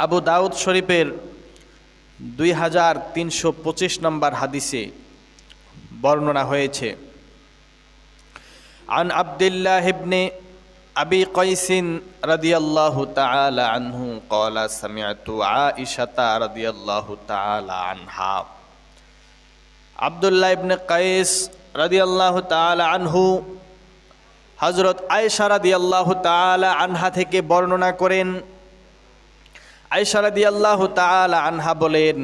আবু দাউদ শরীফের দুই হাজার তিনশো পঁচিশ নম্বর হাদিসে বর্ণনা হয়েছে عن عبد الله بن أبي قيس رضي الله تعالى عنه قال سمعت عائشة رضي الله تعالى عنها عبد الله بن قيس رضي الله تعالى عنه হজরত আয়েশা রাদি আল্লাহ তালা আনহা থেকে বর্ণনা করেন আয়েশা রাদি আল্লাহ তালা আনহা বলেন,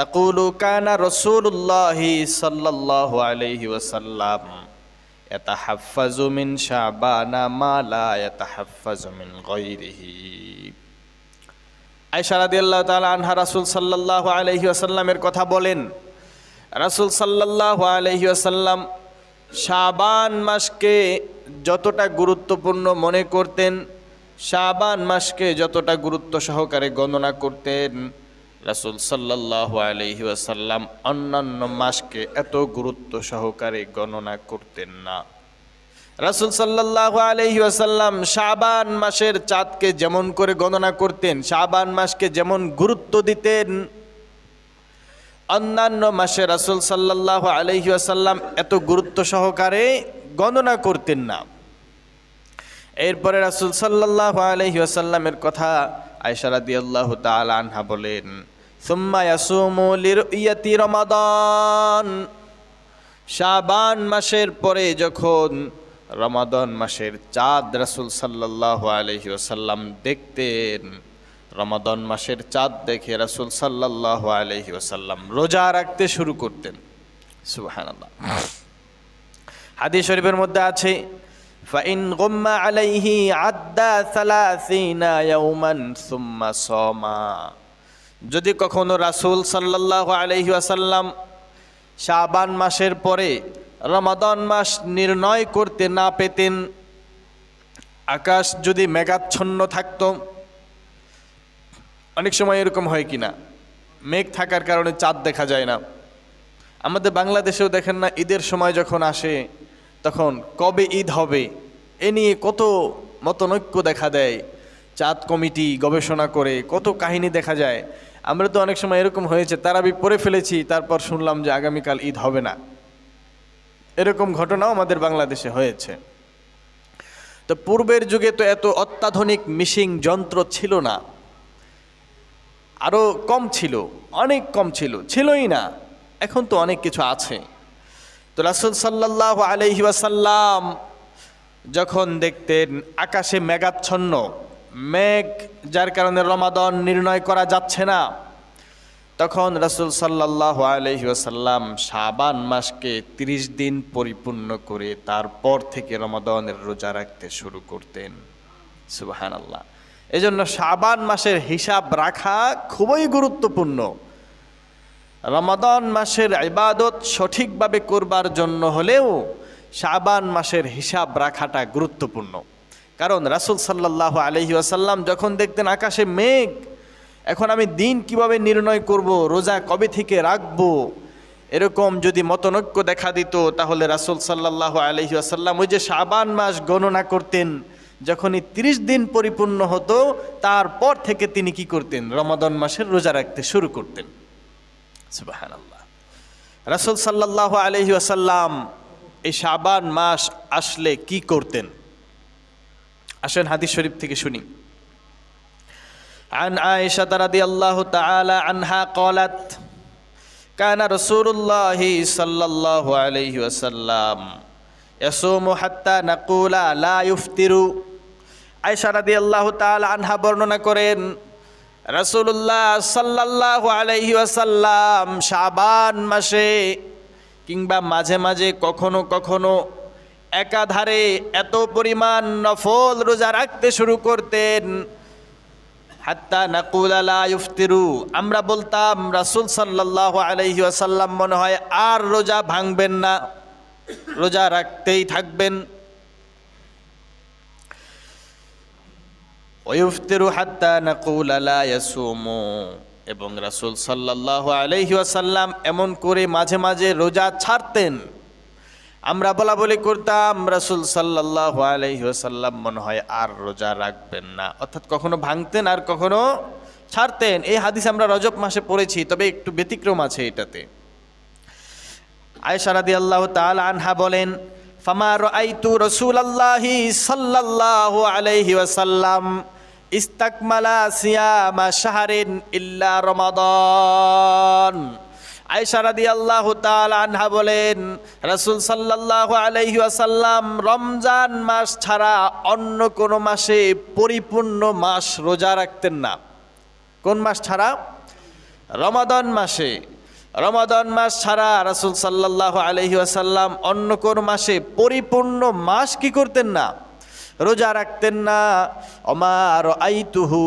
তাকুলু কানা রসুল্লাহি সাল্লাল্লাহু আলাইহি ওয়াসাল্লাম, ইয়াতাহাফফাজু মিন শাবানা মা লা ইয়াতাহাফফাজু মিন গায়রিহি। আয়েশা রাদিয়াল্লাহু তাআলা আনহা রাসূল সাল্লাল্লাহু আলাইহি ওয়াসাল্লামের কথা বলেন, রাসূল সাল্লাল্লাহু আলাইহি ওয়াসাল্লাম শাবান মাসকে যতটা গুরুত্বপূর্ণ মনে করতেন শাবান মাসকে যতটা গুরুত্ব সহকারে গণনা করতেন, রাসূল সাল্লাল্লাহু আলাইহি ওয়াসাল্লাম অন্যান্য মাসকে এত গুরুত্ব সহকারে গণনা করতেন না। রাসূল সাল্লাল্লাহু আলাইহি ওয়াসাল্লাম শাবান মাসের চাঁদকে যেমন করে গণনা করতেন, শাবান মাসকে যেমন গুরুত্ব দিতেন, অন্যান্য মাসে রাসূল সাল্লাল্লাহু আলাইহি ওয়াসাল্লাম এত গুরুত্ব সহকারে গণনা করতেন না। এরপরে রাসুল সাল্লাল্লাহু আলাইহি ওয়াসাল্লামের কথা আয়েশা রাদিয়াল্লাহু তাআলা আনহা বলেন, সুম্মা রমাদান। শাবান মাসের পরে যখন রমাদান মাসের চাঁদ রাসূল সাল্লাল্লাহু আলাইহি ওয়াসাল্লাম দেখতেন, রমাদান মাসের চাঁদ দেখে রাসূল সাল্লাল্লাহু আলাইহি ওয়াসাল্লাম রোজা রাখতে শুরু করতেন। সুবহানাল্লাহ। হাদিস শরীফের মধ্যে আছে ফাইন গুম্মা আলাইহি আদ্দা সালাসিনা ইয়াউমান সুম্মা সামা যদি কখনো রাসূল সাল্লাল্লাহু আলাইহি ওয়াসাল্লাম শাবান মাসের পরে রমাদান মাস নির্ণয় করতে না পেতেন, আকাশ যদি মেঘাচ্ছন্ন থাকতো, অনেক সময় এরকম হয় কি না মেঘ থাকার কারণে চাঁদ দেখা যায় না। আমাদের বাংলাদেশেও দেখেন না ঈদের সময় যখন আসে তখন কবে ঈদ হবে, এ নিয়ে কত মতনৈক্য দেখা দেয়। চাঁদ কমিটি গবেষণা করে কত কাহিনী দেখা যায়। আমরা তো অনেক সময় এরকম হয়েছে তারা তারাবি পরে ফেলেছি, তারপর শুনলাম যে আগামীকাল ঈদ হবে না। এরকম ঘটনাও আমাদের বাংলাদেশে হয়েছে। তো পূর্বের যুগে তো এত অত্যাধুনিক মিশিং যন্ত্র ছিল না। আরও কম ছিল, অনেক কম ছিল, ছিলই না। এখন তো অনেক কিছু আছে। তো রাসুল সাল্লাহ আলহি যখন দেখতেন আকাশে মেঘাচ্ছন্ন, মেঘ যার কারণে রমাদন নির্ণয় করা যাচ্ছে না, তখন রাসুল সাল্লাহ আলহি ওয়াসাল্লাম শাবান মাসকে ৩০ দিন পরিপূর্ণ করে তারপর থেকে রমাদনের রোজা রাখতে শুরু করতেন। সুবাহান আল্লাহ এজন্য শাবান মাসের হিসাব রাখা খুবই গুরুত্বপূর্ণ। রমাদান মাসের ইবাদত সঠিকভাবে করবার জন্য হলেও শাবান মাসের হিসাব রাখাটা গুরুত্বপূর্ণ। কারণ রাসুল সাল্লাহ আলহি আসাল্লাম যখন দেখতেন আকাশে মেঘ, এখন আমি দিন কীভাবে নির্ণয় করব, রোজা কবে থেকে রাখব, এরকম যদি মতনৈক্য দেখা দিত, তাহলে রাসুল সাল্লাহ আলহি আসাল্লাম ওই যে শাবান মাস গণনা করতেন, যখনই তিরিশ দিন পরিপূর্ণ হতো, তারপর থেকে তিনি কি করতেন? রমাদন মাসের রোজা রাখতে শুরু করতেন। সুবাহান আল্লাহ রাসুল সাল্লাহ আলহি আসাল্লাম এই শাবান মাস আসলে কি করতেন আসেন হাদিস শরীফ থেকে শুনি عن عائشة رضي الله تعالى عنها قالت كان رسول الله صلى الله عليه وسلم يصوم حتى نقول لا يفطر আয়সা রাদি আল্লাহ তাল আনহা বর্ণনা করেন রাসূলুল্লাহ সাল্লাল্লাহু আলাইহি আসাল্লাম শাবান মাসে কিংবা মাঝে মাঝে কখনো কখনো একাধারে এত পরিমাণ নফল রোজা রাখতে শুরু করতেন। হাত্তা নাকুল আলা ইফতিরু। আমরা বলতাম, রাসূল সাল্লাল্লাহু আলাইহি ওয়াসাল্লাম মনে হয় আর রোজা ভাঙবেন না, রোজা রাখতেই থাকবেন। ওয়ুফতিরু হাত্তা নাকুল আলা ইয়াসুমু এবং রাসূল সাল্লাল্লাহু আলাইহি ওয়াসাল্লাম এমন করে মাঝে মাঝে রোজা ছাড়তেন। আমরা বলা বলি করতাম, রাসূল সাল্লাল্লাহু আলাইহি ওয়াসাল্লাম মনে হয় আর রোজা রাখবেন না। অর্থাৎ কখনো ভাঙতেন আর কখনো ছাড়তেন। এই হাদিস আমরা রজব মাসে পড়েছি, তবে একটু ব্যতিক্রম আছে এটাতে। আয়েশা আল্লাহ তাল আনহা বলেন, ফামা রাআইতু রাসূলুল্লাহি সাল্লাল্লাহু আলাইহি ওয়াসাল্লাম ইস্তাকমালা সিয়ামা শাহরিন ইল্লা রমাদান। আয়েশা রাদিয়াল্লাহু তাআলা আনহা বলেন, রাসূল সাল্লাল্লাহু আলাইহি ওয়াসাল্লাম রমজান মাস ছাড়া অন্য কোনো মাসে পরিপূর্ণ মাস রোজা রাখতেন না। কোন মাস ছাড়া? রমাদান মাসে। রমাদান মাস ছাড়া রাসূল সাল্লাল্লাহু আলাইহি ওয়াসাল্লাম অন্য কোন মাসে পরিপূর্ণ মাস কি করতেন না? রোজা রাখতেন না। অমার আইতুহু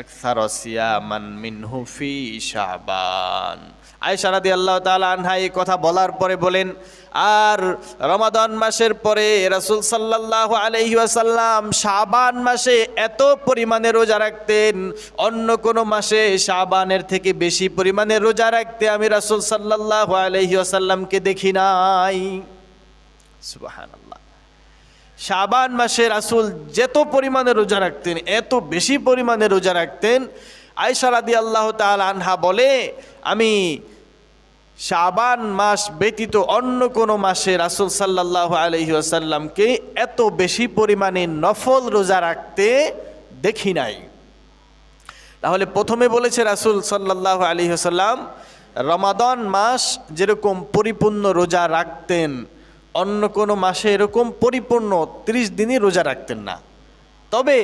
আকসার সিয়ামান মিনহু ফি শাবান। আয়েশা রাদিয়াল্লাহু তাআলা আনহা এই কথা বলার পরে বলেন, আর রমাদান মাসের পরে রাসূল সাল্লাল্লাহু আলাইহি ওয়াসাল্লাম শাবান মাসে এত পরিমাণে রোজা রাখতেন, অন্য কোনো মাসে শাবানের থেকে বেশি পরিমাণে রোজা রাখতে আমি রাসূল সাল্লাল্লাহু আলাইহি ওয়াসাল্লামকে দেখি নাই। সুবহানাল্লাহ। শাবান মাসে রাসূল যেত পরিমাণে রোজা রাখতেন, এত বেশি পরিমাণে রোজা রাখতেন। আয়সা রাদি আল্লাহ তাল আনহা বলে, আমি শাবান মাস ব্যতীত অন্য কোনো মাসে রাসূল সাল্লাল্লাহু আলহি আসাল্লামকে এত বেশি পরিমাণে নফল রোজা রাখতে দেখি নাই। তাহলে প্রথমে বলেছে রাসূল সাল্লাল্লাহু আলহি আসাল্লাম রমাদন মাস যেরকম পরিপূর্ণ রোজা রাখতেন অন্য কোনো মাসে এরকম পরিপূর্ণ ত্রিশ দিনই রোজা রাখতেন না। তবে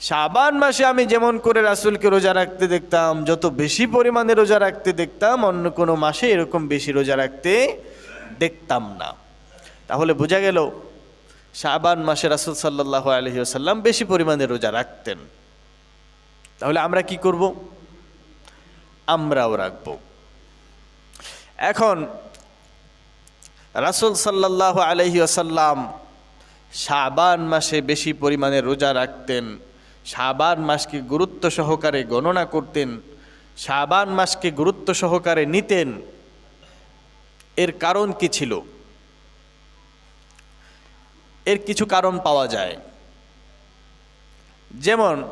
শাবান মাসে আমি যেমন করে রাসুলকে রোজা রাখতে দেখতাম, যত বেশি পরিমাণে রোজা রাখতে দেখতাম, অন্য কোনো মাসে এরকম বেশি রোজা রাখতে দেখতাম না। তাহলে বোঝা গেল, শাবান মাসে রাসুল সাল্লাহ আলহি আসাল্লাম বেশি পরিমাণে রোজা রাখতেন। তাহলে আমরা কি করব? আমরাও রাখব। এখন রাসুল সাল্লাহ আলহি আসাল্লাম শাবান মাসে বেশি পরিমাণে রোজা রাখতেন। শাবান মাসকে গুরুত্ব সহকারে গণনা করতেন। শাবান মাসকে গুরুত্ব সহকারে নিতেন। এর কারণ কি ছিল? এর কিছু কারণ পাওয়া যায়। যেমন,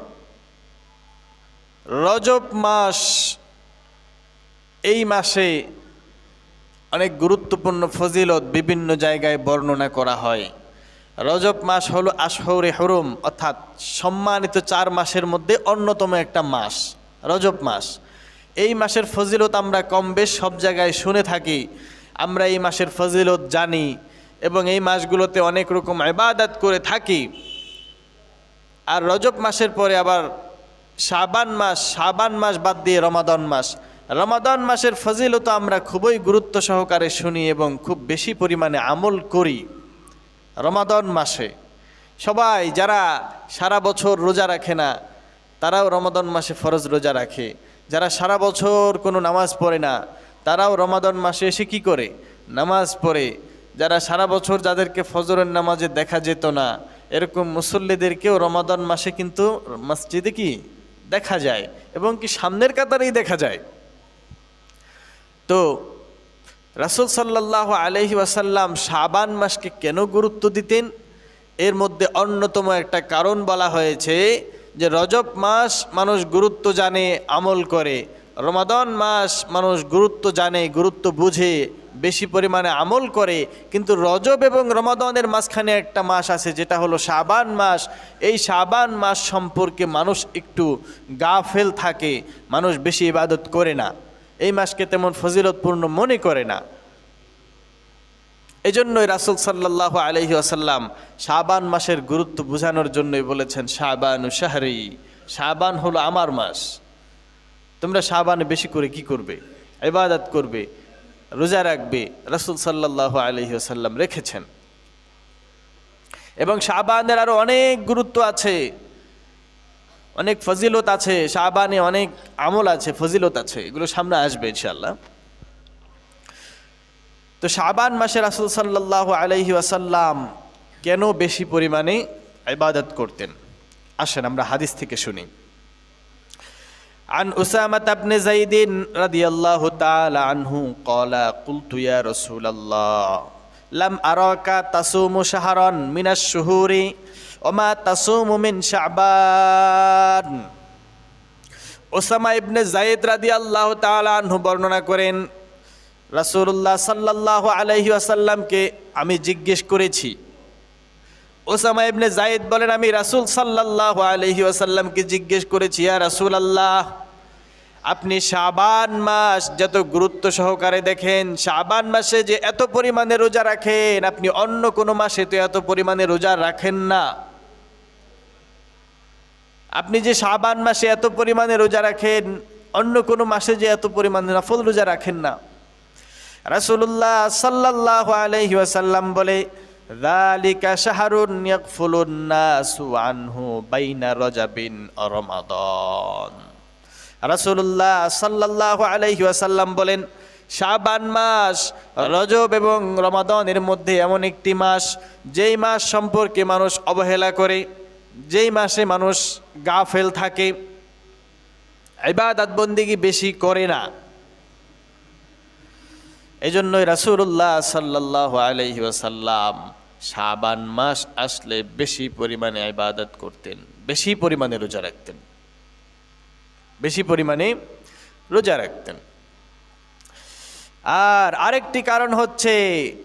রজব মাস এই মাসে অনেক গুরুত্বপূর্ণ ফজিলত বিভিন্ন জায়গায় বর্ণনা করা হয়। রজব মাস হলো আশহরে হরম, অর্থাৎ সম্মানিত চার মাসের মধ্যে অন্যতম একটা মাস, রজব মাস। এই মাসের ফজিলত আমরা কম বেশ সব জায়গায় শুনে থাকি। আমরা এই মাসের ফজিলত জানি এবং এই মাসগুলোতে অনেক রকম ইবাদত করে থাকি। আর রজব মাসের পরে আবার শাবান মাস শাবান মাস বাদ দিয়ে রমাদন মাস। রমাদন মাসের ফজিলত আমরা খুবই গুরুত্ব সহকারে শুনি এবং খুব বেশি পরিমাণে আমল করি রমাদন মাসে। সবাই যারা সারা বছর রোজা রাখে না, তারাও রমাদন মাসে ফরজ রোজা রাখে। যারা সারা বছর কোনো নামাজ পড়ে না, তারাও রমাদন মাসে এসে কি করে? নামাজ পড়ে। যারা সারা বছর যাদেরকে ফজরের নামাজে দেখা যেত না, এরকম মুসল্লিদেরকেও রমাদন মাসে কিন্তু মসজিদে কি দেখা যায় এবং কি সামনের কাতারেই দেখা যায়। তো রাসুল সাল্লাহ আলহি ওয়াসাল্লাম শাবান মাসকে কেন গুরুত্ব দিতেন? এর মধ্যে অন্যতম একটা কারণ বলা হয়েছে যে রজব মাস মানুষ গুরুত্ব জানে, আমল করে। রমাদন মাস মানুষ গুরুত্ব জানে, গুরুত্ব বুঝে, বেশি পরিমাণে আমল করে। কিন্তু রজব এবং রমাদনের মাঝখানে একটা মাস আছে যেটা হলো শাবান মাস। এই শাবান মাস সম্পর্কে মানুষ একটু গাফেল থাকে, মানুষ বেশি ইবাদত করে না। এই মাসকে তেমন ফজিলতপূর্ণ মনে করে না। এজন্যই রাসুল সাল্লাহ আলহি আসাল্লাম শাবান মাসের গুরুত্ব বোঝানোর জন্যই বলেছেন, শাবান শাহরি, শাবান হলো আমার মাস। তোমরা শাবানে বেশি করে কি করবে? ইবাদত করবে, রোজা রাখবে, রাসুল সাল্লাহ আলহি আসাল্লাম রেখেছেন। এবং শাবানের আরও অনেক গুরুত্ব আছে। অনেক ফজিলত আছে শাহবানে অনেক আমল আছে ফজিলত আছে এগুলো সামনে আসবে ইনশাল্লাহ তো শাবান মাসে রাসুল সাল্লাহ আলহি আসাল্লাম কেন বেশি পরিমাণে ইবাদত করতেন আসেন আমরা হাদিস থেকে শুনি عن أسامة بن زيد رضي الله تعالى عنه قال قلت يا رسول الله لم أراك تصوم شهرا من الشهور ওমা তাসুমুমিন শাহবান ওসামা ইবনে জায়েদ রাদি আল্লাহ তালু বর্ণনা করেন রাসুল্লাহ সাল্লাহ আলাইহি ওয়াসাল্লামকে আমি জিজ্ঞেস করেছি। ওসামা ইবনে জায়েদ বলেন, আমি রাসূল সাল্লাহ আলাইহি ওয়াসাল্লামকে জিজ্ঞেস করেছি, ইয়া রাসুল আল্লাহ আপনি শাবান মাস যত গুরুত্ব সহকারে দেখেন, শাবান মাসে যে এত পরিমাণে রোজা রাখেন, আপনি অন্য কোনো মাসে তো এত পরিমাণে রোজা রাখেন না। আপনি যে শাবান মাসে এত পরিমাণে রোজা রাখেন, অন্য কোনো মাসে যে এত পরিমাণে নফল রোজা রাখেন না। রাসূলুল্লাহ সাল্লাল্লাহু আলাইহি ওয়াসাল্লাম বলে রজাবিন ওয়া রমাদান রাসূলুল্লাহ সাল্লাল্লাহু আলাইহি ওয়াসাল্লাম বলেন, শাবান মাস, রজব এবং রমাদানের মধ্যে এমন একটি মাস, যেই মাস সম্পর্কে মানুষ অবহেলা করে, যেই মাসে মানুষ গাফেল থাকে, ইবাদত বন্দিগি বেশি করে না। এজন্যই রাসূলুল্লাহ সাল্লাল্লাহু আলাইহি ওয়াসাল্লাম শাবান মাস আসলে বেশি পরিমাণে ইবাদত করতেন, বেশি পরিমাণে রোজা রাখতেন। বেশি পরিমাণে রোজা রাখতেন। আর আরেকটি কারণ হচ্ছে,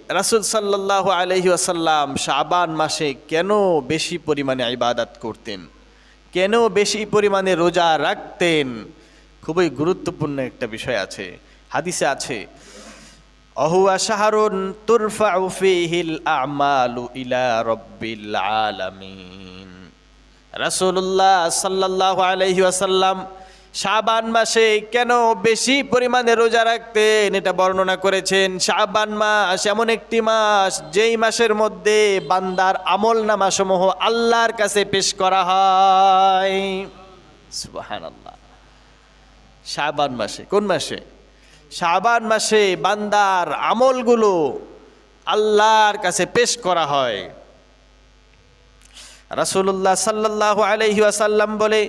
রাসুল সাল্লাহ আলহি আসাল্লাম শাবান মাসে কেন বেশি পরিমাণে ইবাদাত করতেন? কেন বেশি পরিমাণে রোজা রাখতেন? খুবই গুরুত্বপূর্ণ একটা বিষয় আছে, হাদিসে আছে, অহুয়া শাহরুন তুরফা ফিহিল আমালু ইলা রব্বিল আলামিন। রাসূলুল্লাহ সাল্লাল্লাহু আলাইহি ওয়াসাল্লাম শাবান মাসে কেন বেশি পরিমাণে রোজা রাখতেন? এটা বর্ণনা করেছেন শাবান মাস এমন একটি মাস যেই মাসের মধ্যে বান্দার আমল নামাসমূহ আল্লাহর কাছে পেশ করা হয়। সুবহানাল্লাহ। শাবান মাসে, কোন মাসে? শাবান মাসে বান্দার আমলগুলো আল্লাহর কাছে পেশ করা হয়। রাসূলুল্লাহ সাল্লাল্লাহু আলাইহি ওয়াসাল্লাম বলে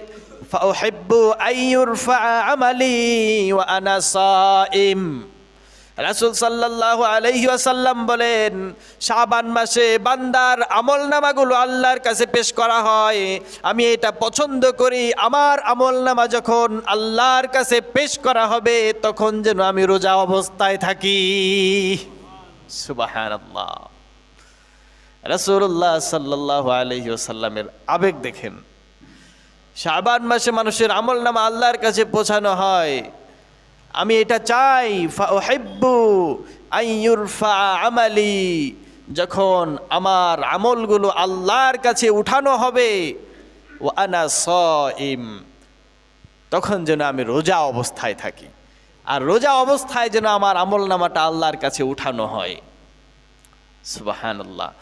ফাউহিব্বু আইয়ুরফা আমালি ওয়া আনা সাইম রাসূল সাল্লাল্লাহু আলাইহি ওয়াসাল্লাম বলেন, শাবান মাসে বান্দার আমল নামাগুলো আল্লাহর কাছে পেশ করা হয়। আমি এটা পছন্দ করি, আমার আমল নামা যখন আল্লাহর কাছে পেশ করা হবে, তখন যেন আমি রোজা অবস্থায় থাকি। সুবহানাল্লাহ। রাসূলুল্লাহ সাল্লাল্লাহু আলাইহি ওয়াসাল্লামের আবেগ দেখেন। শাবান মাসে মানুষের আমল নামা আল্লাহর কাছে পৌঁছানো হয়। আমি এটা চাই, ফাউহিব্বু আইয়ুরফা আমালি। যখন আমার আমলগুলো আল্লাহর কাছে উঠানো হবে ও আনা সইম। তখন যেন আমি রোজা অবস্থায় থাকি। আর রোজা অবস্থায় যেন আমার আমল নামাটা আল্লাহর কাছে উঠানো হয়। সুবাহান্লাহ